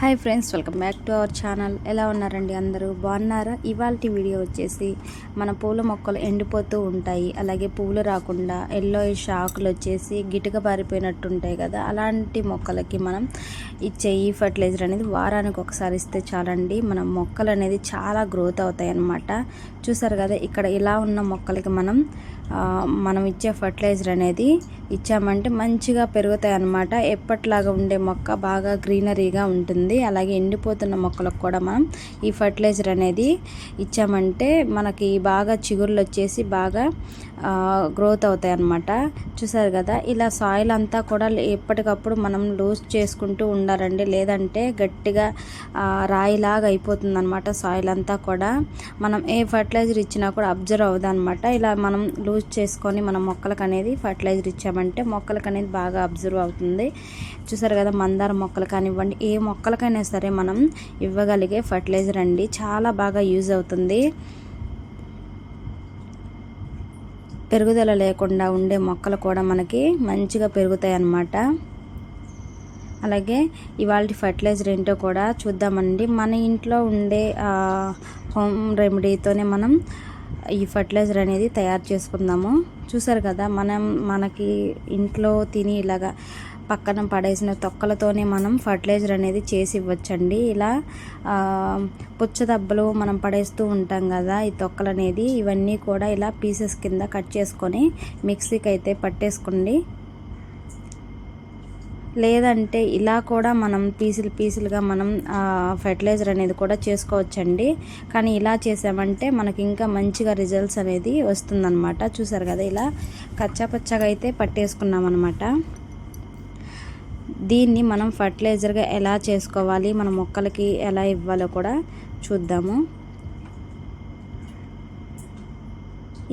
Hi friends welcome back to our channel. ఎలా ఉన్నారండి అందరూ? బాగున్నారా? ఇవాళ వీడియో వచ్చేసి మన పూల మొక్కలు ఎండిపోతూ ఉంటాయి. అలాగే పూలు రాకుండా ఎల్లో ఆకులు వచ్చేసి గిటుక పారిపోయినట్టు ఉంటాయి కదా అలాంటి మొక్కలకి మనం ఇచ్చే ఈ ఫర్టిలైజర్ అనేది వారానికి ఒకసారి ఇస్తే చాలండి. మన మొక్కలు అనేది చాలా గ్రోత్ అవుతాయి అన్నమాట చూసారు కదా ఇక్కడ ఇలా ఉన్న మొక్కలకి మనం మనం ఇచ్చే ఫర్టిలైజర్ అనేది ఇచ్చామంటే మంచిగా పెరుగుతాయి అన్నమాట. ఎప్పట్లాగా ఉండే మొక్క బాగా గ్రీనరీగా ఉంటుంది. అలాగే ఎండిపోతున్న మొక్కలకు కూడా మనం ఈ ఫర్టిలైజర్ అనేది ఇచ్చామంటే మనకి బాగా చిగుర్లు వచ్చేసి బాగా గ్రోత్ అవుతాయి అన్నమాట. చూసారు కదా ఇలా సాయిల్ అంతా కూడా ఎప్పటికప్పుడు మనం లూజ్ చేసుకుంటూ ఉండాలండి. లేదంటే గట్టిగా రాయిలాగా అయిపోతుంది అనమాట సాయిల్ అంతా కూడా. మనం ఏ ఫర్టిలైజర్ ఇచ్చినా కూడా అబ్జర్వ్ అవ్వదు అనమాట ఇలా మనం లూజ్ చేసుకొని మనం మొక్కలకు అనేది ఫర్టిలైజర్ ఇచ్చామంటే మొక్కలకు అనేది బాగా అబ్జర్వ్ అవుతుంది. చూసారు కదా మందార మొక్కలు కానివ్వండి ఏ మొక్కలకైనా సరే మనం ఇవ్వగలిగే ఫర్టిలైజర్ అండి. చాలా బాగా యూజ్ అవుతుంది. పెరుగుదల లేకుండా ఉండే మొక్కలు కూడా మనకి మంచిగా పెరుగుతాయి అన్నమాట. అలాగే ఇవాళ ఫర్టిలైజర్ ఏంటో కూడా చూద్దామండి. మన ఇంట్లో ఉండే హోమ్ రెమెడీతోనే మనం ఈ ఫర్టిలైజర్ అనేది తయారు చేసుకుందాము. చూసారు కదా మనం మనకి ఇంట్లో తిని ఇలాగా పక్కన పడేసిన తొక్కలతోనే మనం ఫర్టిలైజర్ అనేది చేసి ఇవ్వచ్చండి. ఇలా పుచ్చదబ్బలు మనం పడేస్తూ ఉంటాం కదా ఈ తొక్కలు అనేది ఇవన్నీ కూడా ఇలా పీసెస్ కింద కట్ చేసుకొని మిక్సీకి అయితే పట్టేసుకోండి. లేదంటే ఇలా కూడా మనం పీసులు పీసులుగా మనం ఫెర్టిలైజర్ అనేది కూడా చేసుకోవచ్చండి. కానీ ఇలా చేసామంటే మనకి ఇంకా మంచిగా రిజల్ట్స్ అనేది వస్తుందన్నమాట. చూసారు కదా ఇలా? కచ్చాపచ్చగా అయితే పట్టేసుకున్నాం అనమాట దీన్ని మనం ఫర్టిలైజర్గా ఎలా చేసుకోవాలి మన మొక్కలకి ఎలా ఇవ్వాలో కూడా చూద్దాము.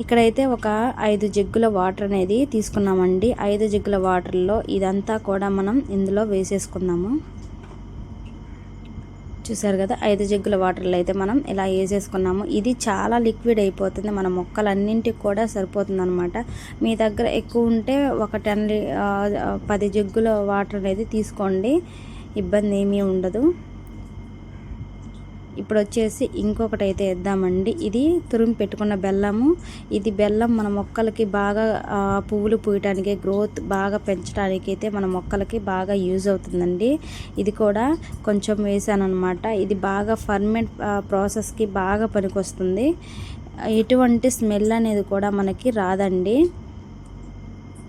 ఇక్కడైతే ఒక ఐదు జగ్గుల వాటర్ అనేది తీసుకున్నామండి. ఐదు జగ్గుల వాటర్లో ఇదంతా కూడా మనం ఇందులో వేసేసుకుందాము. చూసారు కదా ఐదు జగ్గుల వాటర్లో అయితే మనం ఇలా వేసేసుకున్నాము. ఇది చాలా లిక్విడ్ అయిపోతుంది. మన మొక్కలన్నింటికి కూడా సరిపోతుంది అనమాట మీ దగ్గర ఎక్కువ ఉంటే ఒక టెన్ పది జగ్గుల వాటర్ అనేది తీసుకోండి. ఇబ్బంది ఏమీ ఉండదు. ఇప్పుడు వచ్చేసి ఇంకొకటి అయితే వేద్దామండి. ఇది తురిమి పెట్టుకున్న బెల్లము. ఇది బెల్లం మన మొక్కలకి బాగా పువ్వులు పూయటానికి గ్రోత్ బాగా పెంచడానికి అయితే మన మొక్కలకి బాగా యూజ్ అవుతుందండి. ఇది కూడా కొంచెం వేసాను అనమాట ఇది బాగా ఫర్మెంట్ ప్రాసెస్కి బాగా పనికొస్తుంది. ఎటువంటి స్మెల్ అనేది కూడా మనకి రాదండి.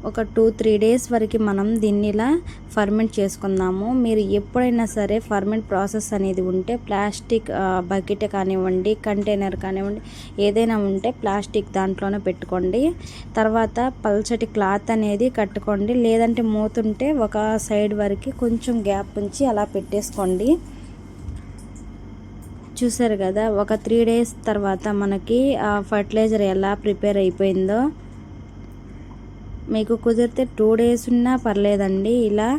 ఒక టూ త్రీ డేస్ వరకు మనం దీన్ని ఇలా ఫర్మెంట్ చేసుకుందాము. మీరు ఎప్పుడైనా సరే ఫర్మెంట్ ప్రాసెస్ అనేది ఉంటే ప్లాస్టిక్ బకెట్ కానివ్వండి కంటైనర్ కానివ్వండి ఏదైనా ఉంటే ప్లాస్టిక్ దాంట్లోనే పెట్టుకోండి. తర్వాత పల్చటి క్లాత్ అనేది కట్టుకోండి. లేదంటే మూతుంటే ఒక సైడ్ వరకు కొంచెం గ్యాప్ ఉంచి అలా పెట్టేసుకోండి. చూసారు కదా ఒక త్రీ డేస్ తర్వాత మనకి ఫర్టిలైజర్ ఎలా ప్రిపేర్ అయిపోయిందో. మీకు కుదిరితే టూ డేస్ ఉన్నా పర్లేదండి. ఇలా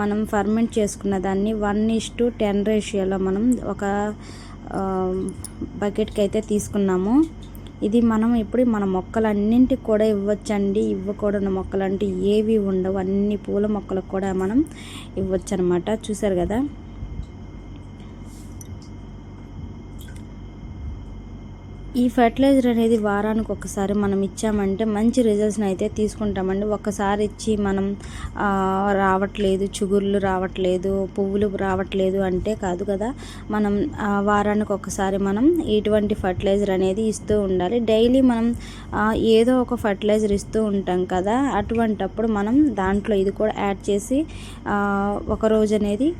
మనం ఫర్మెంట్ చేసుకున్న దాన్ని వన్ ఇస్ టు టెన్ రేషియోలో మనం ఒక బకెట్కి అయితే తీసుకున్నాము. ఇది మనం ఇప్పుడు మన మొక్కలన్నింటికి కూడా ఇవ్వచ్చండి. ఇవ్వకూడని మొక్కలు అంటే ఏవి ఉండవు. అన్ని పూల మొక్కలకు కూడా మనం ఇవ్వచ్చు అనమాట చూసారు కదా? ఈ ఫర్టిలైజర్ అనేది వారానికి ఒకసారి మనం ఇచ్చామంటే మంచి రిజల్ట్స్ని అయితే తీసుకుంటామండి. ఒకసారి ఇచ్చి మనం రావట్లేదు చిగుర్లు రావట్లేదు పువ్వులు రావట్లేదు అంటే కాదు కదా. మనం వారానికి ఒకసారి మనం ఇటువంటి ఫర్టిలైజర్ అనేది ఇస్తూ ఉండాలి. డైలీ మనం ఏదో ఒక ఫర్టిలైజర్ ఇస్తూ ఉంటాం కదా. అటువంటప్పుడు మనం దాంట్లో ఇది కూడా యాడ్ చేసి ఒక రోజు అనేది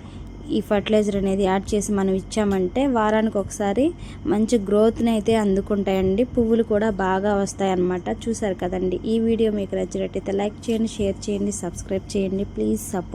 ఈ ఫర్టిలైజర్ అనేది యాడ్ చేసి మనం ఇచ్చామంటే వారానికి ఒకసారి మంచి గ్రోత్ని అయితే అందుకుంటాయండి. పువ్వులు కూడా బాగా వస్తాయన్నమాట. చూసారు కదండి. ఈ వీడియో మీకు నచ్చినట్టయితే లైక్ చేయండి షేర్ చేయండి సబ్స్క్రైబ్ చేయండి. Please support